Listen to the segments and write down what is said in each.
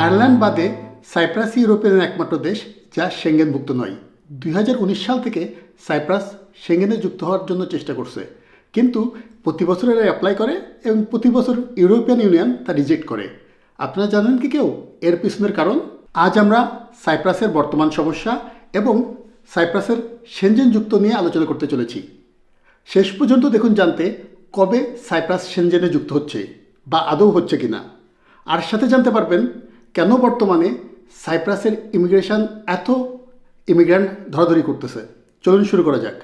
Ireland বাদে cypress ইউরোপের একমাত্র দেশ, যা সেঙ্গেনভুক্ত নয়। দুই সাল থেকে সাইপ্রাস সেঙ্গেনে যুক্ত হওয়ার জন্য চেষ্টা করছে। কিন্তু প্রতি বছর এরা অ্যাপ্লাই করে এবং প্রতি বছর ইউরোপিয়ান ইউনিয়ন তা রিজেক্ট করে। আপনারা জানেন কি কেউ? এর পিছনের কারণ? আজ আমরা সাইপ্রাসের বর্তমান সমস্যা এবং সাইপ্রাসের সেনজেন যুক্ত নিয়ে আলোচনা করতে চলেছি। শেষ পর্যন্ত দেখুন জানতে কবে সাইপ্রাস সেনজেনে যুক্ত হচ্ছে বা আদৌ হচ্ছে কিনা। আর সাথে জানতে পারবেন কেন বর্তমানে সাইপ্রাসের ইমিগ্রেশন এত ইমিগ্রান্ট ধরাধরি করতেছে? চলুন শুরু করা যাক।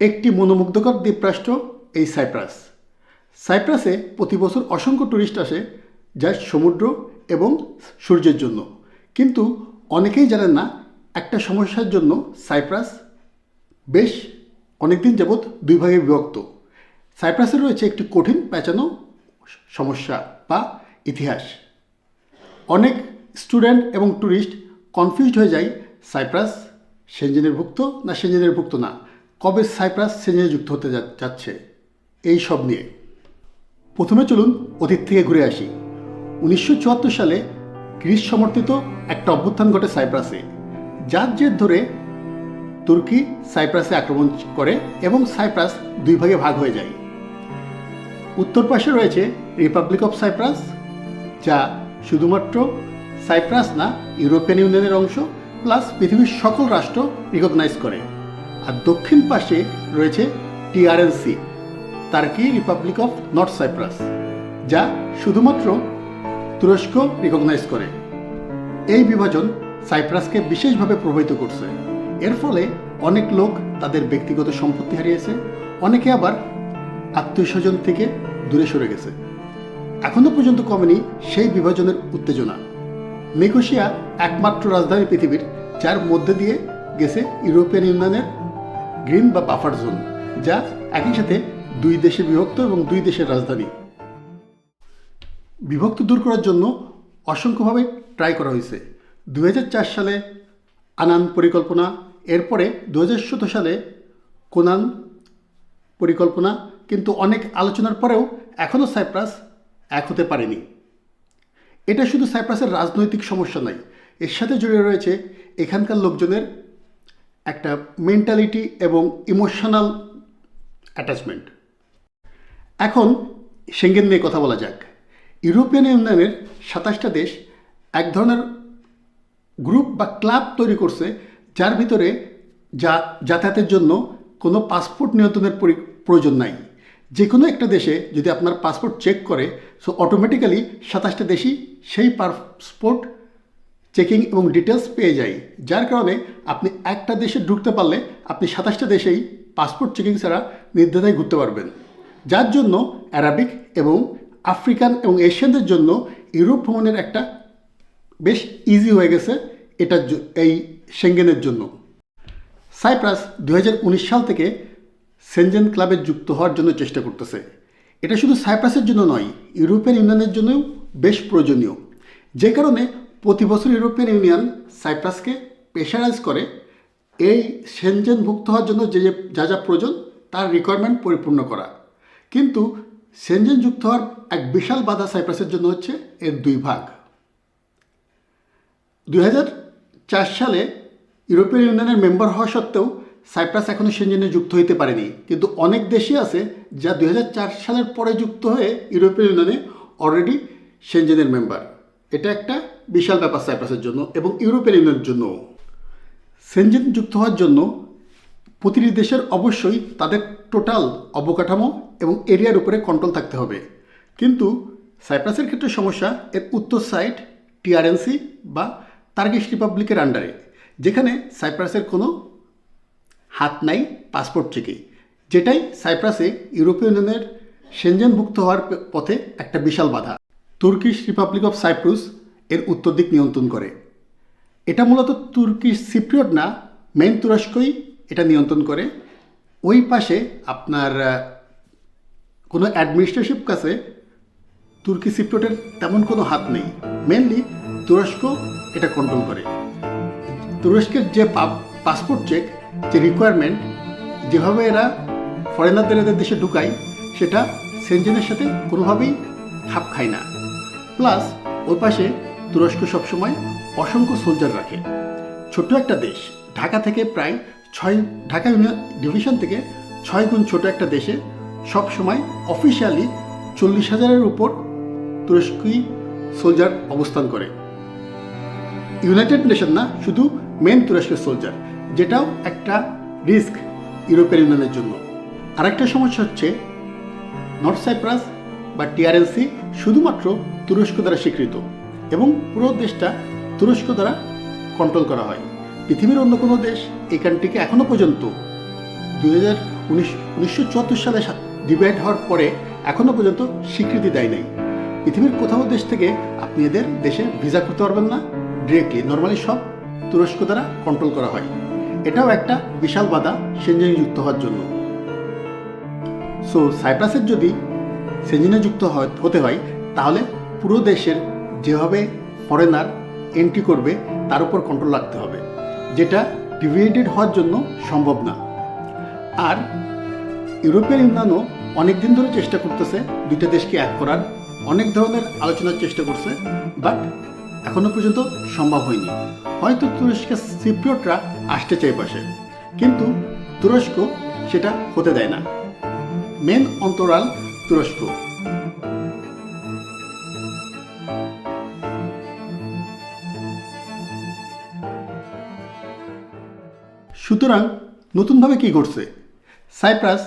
একটি মনোমুগ্ধকর দ্বীপরাষ্ট্র এই সাইপ্রাস। সাইপ্রাসে প্রতি বছর অসংখ্য টুরিস্ট আসে যা সমুদ্র এবং সূর্যের জন্য। কিন্তু অনেকেই জানেন না একটা সমস্যার জন্য সাইপ্রাস বেশ অনেকদিন যাবৎ দুই ভাগে বিভক্ত। সাইপ্রাসে রয়েছে একটি কঠিন পেঁচানো সমস্যা বা ইতিহাস। অনেক স্টুডেন্ট এবং ট্যুরিস্ট কনফিউজড হয়ে যায়, সাইপ্রাস সেঞ্জেনের ভুক্ত না সেঞ্জেনের ভুক্ত না? কবে সাইপ্রাস সেঞ্জেনে যুক্ত হতে যাচ্ছে? এই সব নিয়ে। প্রথমে চলুন অতীত থেকে ঘুরে আসি। উনিশশো চুয়াত্তর সালে গ্রিস সমর্থিত একটা অভ্যুত্থান ঘটে সাইপ্রাসে, যার জের ধরে তুর্কি সাইপ্রাসে আক্রমণ করে এবং সাইপ্রাস দুই ভাগে ভাগ হয়ে যায়। উত্তর পাশে রয়েছে রিপাবলিক অফ সাইপ্রাস যা শুধুমাত্র সাইপ্রাস না ইউরোপিয়ান ইউনিয়নের অংশ প্লাস পৃথিবীর সকল রাষ্ট্র রিকগনাইজ করে। আর দক্ষিণ পাশে রয়েছে TRNC Turkey republic of north Cyprus যা শুধুমাত্র তুরস্ক রিকগনাইজ করে। এই বিভাজন সাইপ্রাসকে বিশেষভাবে প্রভাবিত করছে। এর ফলে অনেক লোক তাদের ব্যক্তিগত সম্পত্তি হারিয়েছে, অনেকে আবার আত্মীয় স্বজন থেকে দূরে সরে গেছে। এখনও পর্যন্ত কমেনি সেই বিভাজনের উত্তেজনা। নিকোশিয়া একমাত্র রাজধানী পৃথিবীর, যার মধ্যে দিয়ে গেছে ইউরোপিয়ান ইউনিয়নের গ্রিন বা বাফার জোন, যা একই সাথে দুই দেশে বিভক্ত এবং দুই দেশের রাজধানী। বিভক্ত দূর করার জন্য অসংখ্যভাবে ট্রাই করা হয়েছে। দুই হাজার চার সালে আনান পরিকল্পনা, এরপরে দু সালে কোনান পরিকল্পনা কিন্তু অনেক আলোচনার পরেও এখনও সাইপ্রাস এক হতে পারেনি। এটা শুধু সাইপ্রাসের রাজনৈতিক সমস্যা নয়, এর সাথে জড়িয়ে রয়েছে এখানকার লোকজনের একটা মেন্টালিটি এবং ইমোশনাল অ্যাটাচমেন্ট এখন সেঙ্গেন নিয়ে কথা বলা যাক। ইউরোপিয়ান ইউনিয়নের সাতাশটা দেশ এক ধরনের গ্রুপ বা ক্লাব তৈরি করছে, যার ভিতরে যা যাতায়াতের জন্য কোনো পাসপোর্ট নিয়ন্ত্রণের প্রয়োজন নাই। যে কোনো একটা দেশে যদি আপনার পাসপোর্ট চেক করে সো অটোমেটিক্যালি সাতাশটা দেশই সেই পাসপোর্ট চেকিং এবং ডিটেলস পেয়ে যায়। যার কারণে আপনি একটা দেশে ঢুকতে পারলে আপনি সাতাশটা দেশেই পাসপোর্ট চেকিং ছাড়া নির্দ্বিধায় ঘুরতে পারবেন। যার জন্য অ্যারাবিক এবং আফ্রিকান এবং এশিয়ানদের জন্য ইউরোপ ভ্রমণের একটা বেশ ইজি হয়ে গেছে এটার জ- এই সেঙ্গেনের জন্য। সাইপ্রাস দু হাজার উনিশ সাল থেকে সেনজেন ক্লাবে যুক্ত হওয়ার জন্য চেষ্টা করতেছে। এটা শুধু সাইপ্রাসের জন্য নয়, ইউরোপিয়ান ইউনিয়নের জন্যও বেশ প্রয়োজনীয়। যে কারণে প্রতি বছর ইউরোপিয়ান ইউনিয়ন সাইপ্রাসকে প্রেশারাইজ করে, এই সেনজেনভুক্ত হওয়ার জন্য যে যে যা যা প্রয়োজন তার রিকোয়ারমেন্ট পরিপূর্ণ করা। কিন্তু সেনজেন যুক্ত হওয়ার এক বিশাল বাধা সাইপ্রাসের জন্য হচ্ছে এর দুই ভাগ। দুই হাজার চার সালে ইউরোপিয়ান ইউনিয়নের মেম্বার হওয়া সত্ত্বেও সাইপ্রাস এখনও সেনজেনে যুক্ত হইতে পারেনি। কিন্তু অনেক দেশই আছে যা দু হাজার চার সালের পরে যুক্ত হয়ে ইউরোপিয়ান ইউনিয়নে অলরেডি সেনজেনের মেম্বার এটা একটা বিশাল ব্যাপার সাইপ্রাসের জন্য এবং ইউরোপিয়ান ইউনিয়নের জন্য সেনজেন যুক্ত হওয়ার জন্য প্রতিটি দেশের অবশ্যই তাদের টোটাল অবকাঠামো এবং এরিয়ার উপরে কন্ট্রোল থাকতে হবে। কিন্তু সাইপ্রাসের ক্ষেত্রে সমস্যা এর উত্তর সাইড টিআরএনসি বা তার্কিশ রিপাবলিকের আন্ডারে যেখানে সাইপ্রাসের কোনো হাত নাই পাসপোর্ট চেকে যেটাই সাইপ্রাসে ইউরোপীয় ইউনিয়নের সেনজেনভুক্ত হওয়ার পথে একটা বিশাল বাধা। তুর্কিশ রিপাবলিক অফ সাইপ্রুস এর উত্তর দিক নিয়ন্ত্রণ করে। এটা মূলত তুর্কি সিপ্রিয়ট না মেন তুরস্কই এটা নিয়ন্ত্রণ করে। ওই পাশে আপনার কোনো অ্যাডমিনিস্ট্রেটিভ কাছে তুর্কি সিপ্রিয়টের তেমন কোনো হাত নেই। মেনলি তুরস্ক এটা কন্ট্রোল করে। তুরস্কের যে পাসপোর্ট চেক যে রিকোয়ারমেন্ট যেভাবে এরা ফরেনারদের এদের দেশে ঢুকায়, সেটা সেনজেনের সাথে কোনোভাবেই খাপ খায় না। প্লাস ওই পাশে তুরস্ক সবসময় অসংখ্য সোলজার রাখে। ছোট্ট একটা দেশ, ঢাকা থেকে প্রায় ছয়, ঢাকা ডিভিশন থেকে ছয় গুণ ছোট একটা দেশে সবসময় অফিসিয়ালি চল্লিশ হাজারের উপর তুরস্কি সোলজার অবস্থান করে। ইউনাইটেড নেশন না, শুধু মেন তুরস্কের সোলজার যেটাও একটা রিস্ক ইউরোপিয়ান ইউনিয়নের জন্য। আরেকটা সমস্যা হচ্ছে, নর্থ সাইপ্রাস বা টিআরএলসি শুধুমাত্র তুরস্ক দ্বারা স্বীকৃত এবং পুরো দেশটা তুরস্ক দ্বারা কন্ট্রোল করা হয়। পৃথিবীর অন্য কোনো দেশ এই কান্ট্রিকে এখনও পর্যন্ত দুই হাজার উনিশ, উনিশশো সালে ডিভাইড হওয়ার পরে এখনও পর্যন্ত স্বীকৃতি দেয় নাই। পৃথিবীর কোথাও দেশ থেকে আপনি এদের দেশে ভিসা করতে পারবেন না। ডিরেক্টলি নর্মালি সব তুরস্ক দ্বারা কন্ট্রোল করা হয়। এটাও একটা বিশাল বাধা সেঞ্জনে যুক্ত হওয়ার জন্য। সো সাইপ্রাসের যদি সেঞ্জিনে যুক্ত হতে হয়, তাহলে পুরো দেশের যেভাবে ফরেনার এন্ট্রি করবে, তার উপর কন্ট্রোল রাখতে হবে। যেটা ডিভাইডেড হওয়ার জন্য সম্ভব না। আর ইউরোপিয়ান ইউনিয়নও অনেক দিন ধরে চেষ্টা করতেছে দুইটা দেশকে এক করার। অনেক ধরনের আলোচনার চেষ্টা করছে বাট এখনও পর্যন্ত সম্ভব হয়নি। হয়তো তুরস্কের সিপ্রিয়টরা আসতে চাই পাশে, কিন্তু তুরস্ক সেটা হতে দেয় না। মেন অন্তরাল তুরস্ক। সুতরাং নতুনভাবে কি ঘটছে? সাইপ্রাস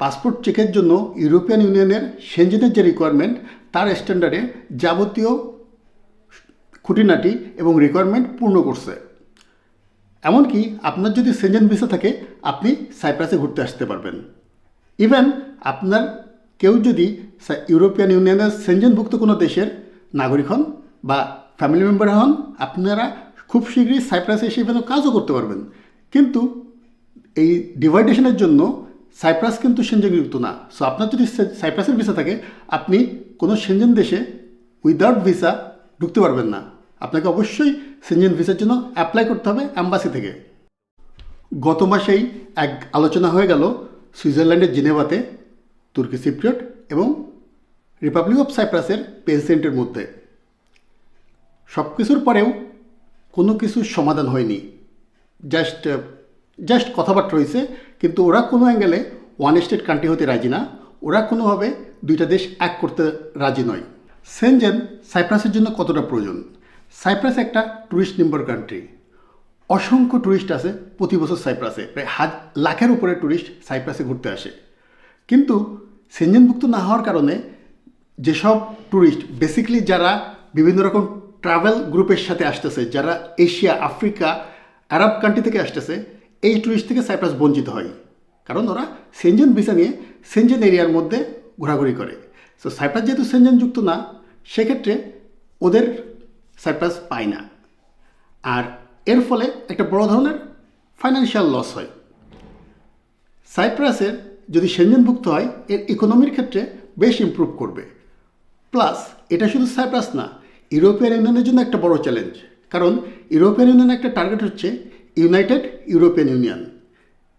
পাসপোর্ট চেকের জন্য ইউরোপিয়ান ইউনিয়নের সেঞ্জেনের যে রিকোয়ারমেন্ট তার স্ট্যান্ডার্ডে যাবতীয় খুঁটিনাটি এবং রিকোয়ারমেন্ট পূর্ণ করছে। এমনকি আপনার যদি সেঞ্জেন ভিসা থাকে, আপনি সাইপ্রাসে ঘুরতে আসতে পারবেন। ইভেন আপনার কেউ যদি ইউরোপিয়ান ইউনিয়নের সেঞ্জেনভুক্ত কোনো দেশের নাগরিক হন বা ফ্যামিলি মেম্বার হন, আপনারা খুব শীঘ্রই সাইপ্রাসে এসে ইভেন কাজও করতে পারবেন। কিন্তু এই ডিভাইডেশনের জন্য সাইপ্রাস কিন্তু সেঞ্জনযুক্ত না। সো আপনার যদি সাইপ্রাসের ভিসা থাকে, আপনি কোনো সেঞ্জেন দেশে উইদাউট ভিসা ঢুকতে পারবেন না। আপনাকে অবশ্যই সেঞ্জেন ভিসার জন্য অ্যাপ্লাই করতে হবে অ্যাম্বাসি থেকে। গত মাসেই এক আলোচনা হয়ে গেল সুইজারল্যান্ডের জেনেভাতে তুর্কি সিপ্রিয়ট এবং রিপাবলিক অফ সাইপ্রাসের প্রেসিডেন্টের মধ্যে। সব কিছুর পরেও কোনো কিছুর সমাধান হয়নি। জাস্ট জাস্ট কথাবার্তা হয়েছে কিন্তু ওরা কোনো অ্যাঙ্গেলে ওয়ান স্টেট কান্ট্রি হতে রাজি না। ওরা কোনোভাবে দুইটা দেশ এক করতে রাজি নয়। সেনজেন সাইপ্রাসের জন্য কতটা প্রয়োজন? সাইপ্রাস একটা ট্যুরিস্ট মেম্বার কান্ট্রি। অসংখ্য ট্যুরিস্ট আসে প্রতি বছর সাইপ্রাসে। প্রায় হাজ, লাখের উপরে ট্যুরিস্ট সাইপ্রাসে ঘুরতে আসে। কিন্তু সেঞ্জনভুক্ত না হওয়ার কারণে যেসব ট্যুরিস্ট বেসিক্যালি যারা বিভিন্ন রকম ট্রাভেল গ্রুপের সাথে আসতেছে, যারা এশিয়া, আফ্রিকা, আরব কান্ট্রি থেকে আসতেছে, এই ট্যুরিস্ট থেকে সাইপ্রাস বঞ্চিত হয়। কারণ ওরা সেনজেন ভিসা নিয়ে সেনজেন এরিয়ার মধ্যে ঘোরাঘুরি করে। সো সাইপ্রাস যেহেতু সেনজেন যুক্ত না, সেক্ষেত্রে ওদের সাইপ্রাস পায় না। আর এর ফলে একটা বড় ধরনের ফাইন্যান্সিয়াল লস হয়। সাইপ্রাসের যদি সেনজেনভুক্ত হয়, এর ইকোনমির ক্ষেত্রে বেশ ইমপ্রুভ করবে। প্লাস এটা শুধু সাইপ্রাস না ইউরোপিয়ান ইউনিয়নের জন্য একটা বড় চ্যালেঞ্জ কারণ ইউরোপিয়ান ইউনিয়নের একটা টার্গেট হচ্ছে ইউনাইটেড ইউরোপিয়ান ইউনিয়ন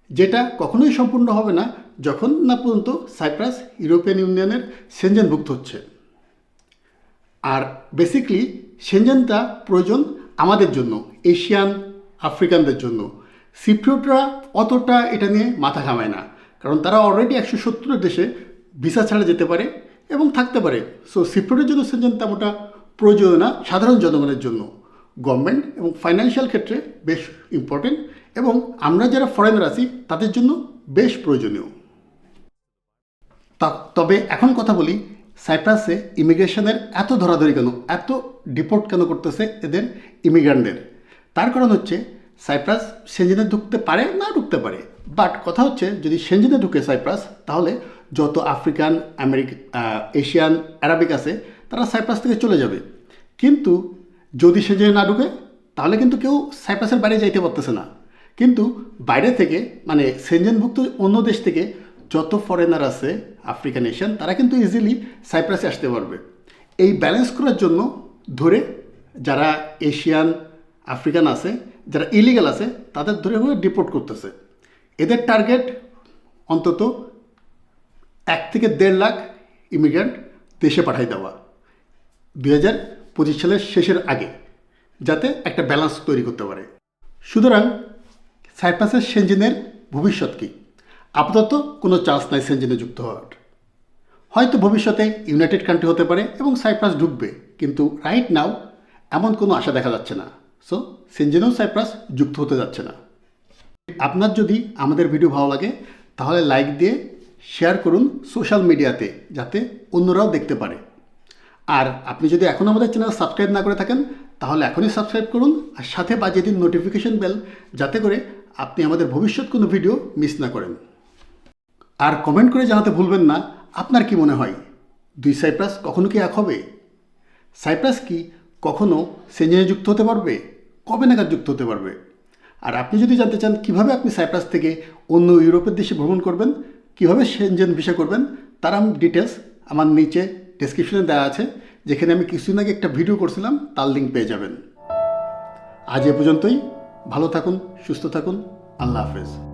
যেটা কখনোই সম্পূর্ণ হবে না যখন না পর্যন্ত সাইপ্রাস ইউরোপিয়ান ইউনিয়নের সেনজেনভুক্ত হচ্ছে। আর বেসিকলি সেনজেনটা প্রয়োজন আমাদের জন্য, এশিয়ান, আফ্রিকানদের জন্য। সিপ্রিয়টরা অতটা এটা নিয়ে মাথা ঘামায় না, কারণ তারা অলরেডি একশো সত্তরের দেশে ভিসা ছাড়া যেতে পারে এবং থাকতে পারে। সো সিপ্রিয়টের জন্য সেনজেন তেমনটা প্রয়োজন না, সাধারণ জনগণের জন্য। গভর্নমেন্ট এবং ফাইন্যান্সিয়াল ক্ষেত্রে বেশ ইম্পর্টেন্ট এবং আমরা যারা ফরেনার আছি, তাদের জন্য বেশ প্রয়োজনীয়। তবে এখন কথা বলি, সাইপ্রাসে ইমিগ্রেশনের এত ধরাধরি কেন, এত ডিপোর্ট কেন করতেছে এদের ইমিগ্রান্টদের? তার কারণ হচ্ছে, সাইপ্রাস সেঞ্জিনে ঢুকতে পারে না ঢুকতে পারে। বাট কথা হচ্ছে, যদি সেঞ্জিনে ঢুকে সাইপ্রাস, তাহলে যত আফ্রিকান, আমেরিক এশিয়ান অ্যারাবিক আছে, তারা সাইপ্রাস থেকে চলে যাবে। কিন্তু যদি সেঞ্জিনে না ঢুকে, তাহলে কিন্তু কেউ সাইপ্রাসের বাইরে যাইতে পারতেছে না। কিন্তু বাইরে থেকে মানে সেনজেনভুক্ত অন্য দেশ থেকে যত ফরেনার আছে আফ্রিকান এশিয়ান তারা কিন্তু ইজিলি সাইপ্রাসে আসতে পারবে। এই ব্যালেন্স করার জন্য ধরে যারা এশিয়ান আফ্রিকান আছে, যারা ইলিগাল আছে, তাদের ধরে হয়ে ডিপোর্ট করতেছে। এদের টার্গেট অন্তত এক থেকে দেড় লাখ ইমিগ্রেন্ট দেশে পাঠাই দেওয়া। দুই হাজার পঁচিশ সালের শেষের আগে, যাতে একটা ব্যালেন্স তৈরি করতে পারে। সুতরাং সাইপ্রাসের সেঞ্জিনের ভবিষ্যৎ কী? আপাতত কোনো চান্স নাই সেঞ্জিনে যুক্ত হওয়ার। হয়তো ভবিষ্যতে ইউনাইটেড কান্ট্রি হতে পারে এবং সাইপ্রাস ঢুকবে, কিন্তু রাইট নাও এমন কোনো আশা দেখা যাচ্ছে না। সো সেঞ্জেনেও সাইপ্রাস যুক্ত হতে যাচ্ছে না। আপনার যদি আমাদের ভিডিও ভালো লাগে, তাহলে লাইক দিয়ে শেয়ার করুন সোশ্যাল মিডিয়াতে, যাতে অন্যরাও দেখতে পারে। আর আপনি যদি এখন আমাদের চ্যানেল সাবস্ক্রাইব না করে থাকেন, তাহলে এখনই সাবস্ক্রাইব করুন আর সাথে বাজিয়ে দিন নোটিফিকেশন বেল যাতে করে আপনি আমাদের ভবিষ্যৎ কোনো ভিডিও মিস না করেন। আর কমেন্ট করে জানাতে ভুলবেন না, আপনার কি মনে হয়? দুই সাইপ্রাস কখনো কি এক হবে? সাইপ্রাস কি কখনো সেঞ্জেনে যুক্ত হতে পারবে? কবে নাগাদ যুক্ত হতে পারবে? আর আপনি যদি জানতে চান কীভাবে আপনি সাইপ্রাস থেকে অন্য ইউরোপের দেশে ভ্রমণ করবেন, কীভাবে সেনজেন ভিসা করবেন, তার আমি ডিটেলস আমার নিচে ডেসক্রিপশনে দেওয়া আছে, যেখানে আমি কিছুদিন আগে একটা ভিডিও করছিলাম, তার লিঙ্ক পেয়ে যাবেন। আজ এ পর্যন্তই, ভালো থাকুন, সুস্থ থাকুন, আল্লাহ হাফেজ।